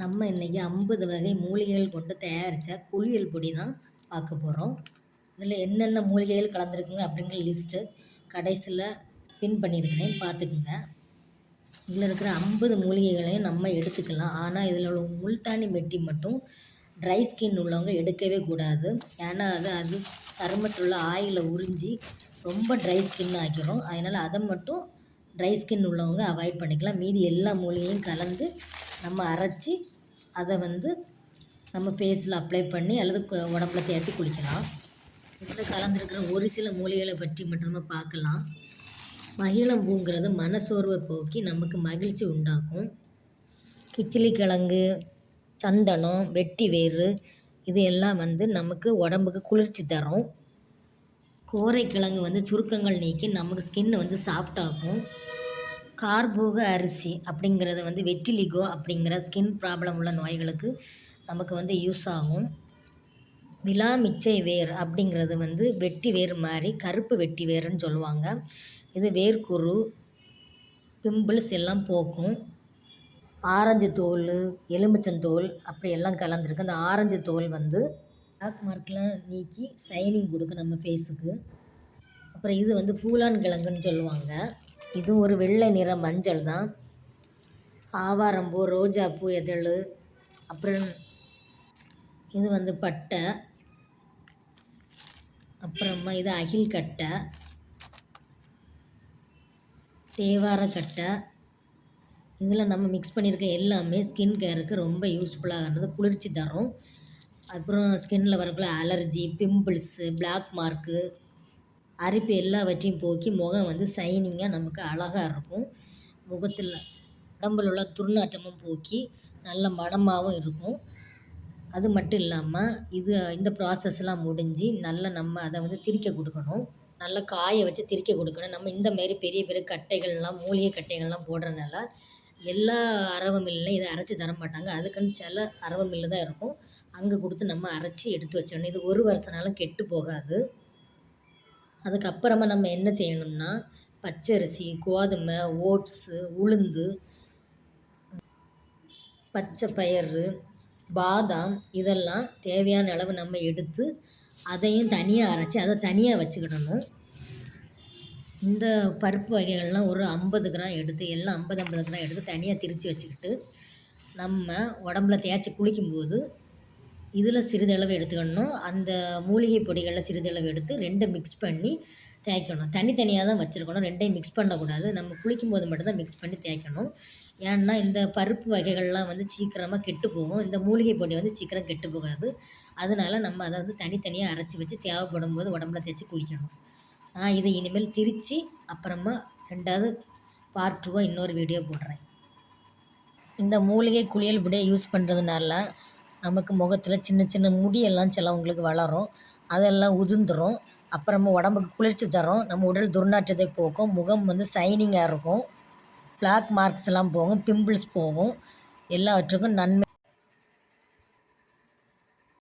நம்ம இன்றைக்கி ஐம்பது வகை மூலிகைகள் கொண்டு தயாரித்த குளியல் பொடி தான் பார்க்க போகிறோம் இதில் என்னென்ன மூலிகைகள் கலந்துருக்குங்க அப்படிங்கிற லிஸ்ட்டு கடைசியில் பின் பண்ணியிருக்கிறேன். பார்த்துக்குங்க. இதில் இருக்கிற ஐம்பது மூலிகைகளையும் நம்ம எடுத்துக்கலாம். ஆனால் இதில் உள்ள முல்தானி மெட்டி மட்டும் ட்ரை ஸ்கின் உள்ளவங்க எடுக்கவே கூடாது. ஏன்னா அது அது சருமத்தில் உள்ள ஆயிலை உறிஞ்சி ரொம்ப ட்ரை ஸ்கின் ஆக்கிரும். அதனால் அதை மட்டும் ட்ரை ஸ்கின் உள்ளவங்க அவாய்ட் பண்ணிக்கலாம். மீதி எல்லா மூலிகையும் கலந்து நம்ம அரைச்சி அதை வந்து நம்ம ஃபேஸில் அப்ளை பண்ணி அல்லது கு- உடம்புல தேய்ச்சி குளிக்கலாம். இதில் கலந்துருக்கிற ஒரு சில மூலிகளை பற்றி மட்டும் நம்ம பார்க்கலாம். மகிழம்பூங்கிறது மனசோர்வை போக்கி நமக்கு மகிழ்ச்சி உண்டாக்கும். கிச்சிலி கிழங்கு சந்தனம் வெட்டி வேறு இது எல்லாம் வந்து நமக்கு உடம்புக்கு குளிர்ச்சி தரும். கோரைக்கிழங்கு வந்து சுருக்கங்கள் நீக்கி நமக்கு ஸ்கின் வந்து சாஃப்டாகும் கார்போக அரிசி அப்படிங்கிறது வந்து வெட்டிலிகோ அப்படிங்கிற ஸ்கின் ப்ராப்ளம் உள்ள நோய்களுக்கு நமக்கு வந்து யூஸ் ஆகும். விலாமிச்சை வேர் அப்படிங்கிறது வந்து வெட்டி வேர் மாதிரி கருப்பு வெட்டி வேர்னு சொல்லுவாங்க. இது வேர்க்குரு பிம்பிள்ஸ் எல்லாம் போக்கும். ஆரஞ்சு தோல் எலுமிச்சந்தோல் அப்படி எல்லாம் கலந்துருக்கு. அந்த ஆரஞ்சு தோல் வந்து பிளாக் மார்க்லாம் நீக்கி ஷைனிங் கொடுக்கும் நம்ம ஃபேஸுக்கு அப்புறம் இது வந்து பூலான் கிழங்குன்னு சொல்லுவாங்க. இது ஒரு வெள்ளை நிற மஞ்சள் தான். ஆவாரம்பூ ரோஜாப்பூ இதழ் அப்புறம் இது வந்து பட்டை அப்புறமா இது அகில் கட்டை தேவாரக்கட்டை இதில் நம்ம மிக்ஸ் பண்ணியிருக்க எல்லாமே ஸ்கின் கேருக்கு ரொம்ப யூஸ்ஃபுல்லாக இருந்தது குளிர்ச்சி தரும். அப்புறம் ஸ்கின்னில் வரக்குள்ள அலர்ஜி பிம்பிள்ஸு பிளாக் மார்க்கு அரிப்பு எல்லாவற்றையும் போக்கி முகம் வந்து ஷைனிங்காக நமக்கு அழகாக இருக்கும். முகத்தில் உடம்பில் உள்ள துர்நாற்றமும் போக்கி நல்ல மணமாகவும் இருக்கும். அது மட்டும் இல்லாமல் இது இந்த ப்ராசஸ்லாம் முடிஞ்சு நல்லா நம்ம அதை வந்து திரிக்க கொடுக்கணும். நல்லா காய வச்சு திரிக்க கொடுக்கணும். நம்ம இந்த மாரி பெரிய பெரிய கட்டைகள்லாம் மூலிகை கட்டைகள்லாம் போடுறதுனால எல்லா அரவ மில்லையும் இதை அரைச்சி தர மாட்டாங்க. அதுக்குன்னு சில அரவ மில்லு தான் இருக்கும். அங்கே கொடுத்து நம்ம அரைச்சி எடுத்து வச்சிடணும். இது ஒரு வருஷனாலும் கெட்டு போகாது. அதுக்கப்புறமா நம்ம என்ன செய்யணும்னா பச்சரிசி கோதுமை ஓட்ஸு உளுந்து பச்சை பயிறு பாதாம் இதெல்லாம் தேவையான அளவு நம்ம எடுத்து அதையும் தனியாக அரைச்சி அதை தனியாக வச்சுக்கிடணும். இந்த பருப்பு வகைகள்லாம் ஒரு ஐம்பது கிராம் எடுத்து எல்லாம் ஐம்பது ஐம்பது கிராம் எடுத்து தனியாக திரித்து வச்சுக்கிட்டு நம்ம உடம்புல தேய்ச்சி குளிக்கும்போது இதில் சிறிதளவு எடுத்துக்கணும். அந்த மூலிகை பொடிகளில் சிறிதளவு எடுத்து ரெண்டை மிக்ஸ் பண்ணி தேய்க்கணும். தனித்தனியாக தான் வச்சுருக்கணும். ரெண்டையும் மிக்ஸ் பண்ணக்கூடாது. நம்ம குளிக்கும் போது மட்டும்தான் மிக்ஸ் பண்ணி தேய்க்கணும். ஏன்னா இந்த பருப்பு வகைகள்லாம் வந்து சீக்கிரமாக கெட்டு போகும். இந்த மூலிகை பொடி வந்து சீக்கிரம் கெட்டு போகாது. அதனால நம்ம அதை வந்து தனித்தனியாக அரைச்சி வச்சு தேவைப்படும் போது உடம்புல தேய்ச்சி குளிக்கணும். நான் இதை இனிமேல் திரித்து அப்புறமா ரெண்டாவது பார்ட் டூவாக இன்னொரு வீடியோ போடுறேன். இந்த மூலிகை குளியல் விட யூஸ் பண்ணுறதுனால நமக்கு முகத்தில் சின்ன சின்ன முடியெல்லாம் சிலவங்களுக்கு வளரும். அதெல்லாம் உதிந்துரும் அப்புறம் நம்ம உடம்புக்கு குளிர்ச்சி தரும். நம்ம உடல் துர்நாற்றத்தை போக்கும். முகம் வந்து சைனிங்காக இருக்கும். பிளாக் மார்க்ஸ் எல்லாம் போகும். பிம்பிள்ஸ் போகும். எல்லாவற்றுக்கும் நன்மை